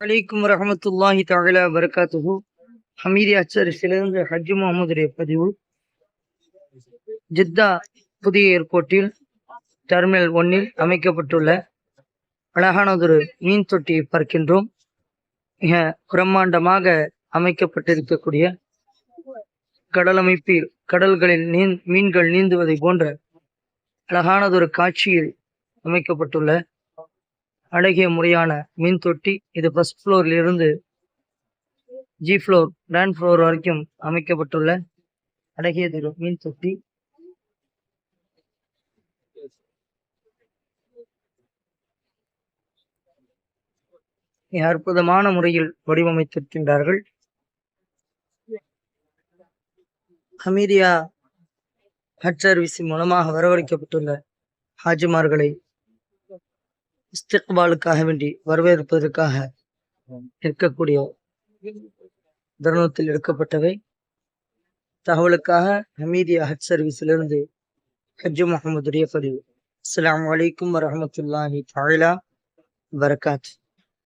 அலைக்கும் வரஹமத்துல்லாஹி தகலா வரகாத்துஹு ஹமீதி அச்சரிசிலிருந்து ஹஜ்ஜு முகமதுடைய பதிவு. ஜித்தா புதிய ஏர்போர்ட்டில் டெர்மினல் ஒன்னில் அமைக்கப்பட்டுள்ள அழகானதொரு மீன் தொட்டியை பார்க்கின்றோம். மிக பிரம்மாண்டமாக அமைக்கப்பட்டிருக்கக்கூடிய கடல் அமைப்பில் கடல்களில் நீ மீன்கள் நீந்துவதை போன்ற அழகானதொரு காட்சியில் அமைக்கப்பட்டுள்ள அழகிய முறையான மீன் தொட்டி. இது ஃபர்ஸ்ட் ஃப்ளோரிலிருந்து ஜி ஃப்ளோர் கிராண்ட் ஃப்ளோர் வரைக்கும் அமைக்கப்பட்டுள்ள அழகிய திரு மீன் தொட்டி. அற்புதமான முறையில் வடிவமைத்திருக்கின்றார்கள். ஹமீரியா ஹட் சர்வீஸின் மூலமாக வரவழைக்கப்பட்டுள்ள ஹாஜிமார்களை இஸ்திக்பாலுக்காக வேண்டி வரவேற்பதற்காக இருக்கக்கூடிய தருணத்தில் எடுக்கப்பட்டவை. தகவலுக்காக ஹமீதியா ஹட் சர்வீஸிலிருந்து ஹஜ்ஜு முகமதுடைய பதிவு. அஸ்ஸலாமு அலைக்கும் வரஹமத்துல்லாஹி தஆலா வரகாத்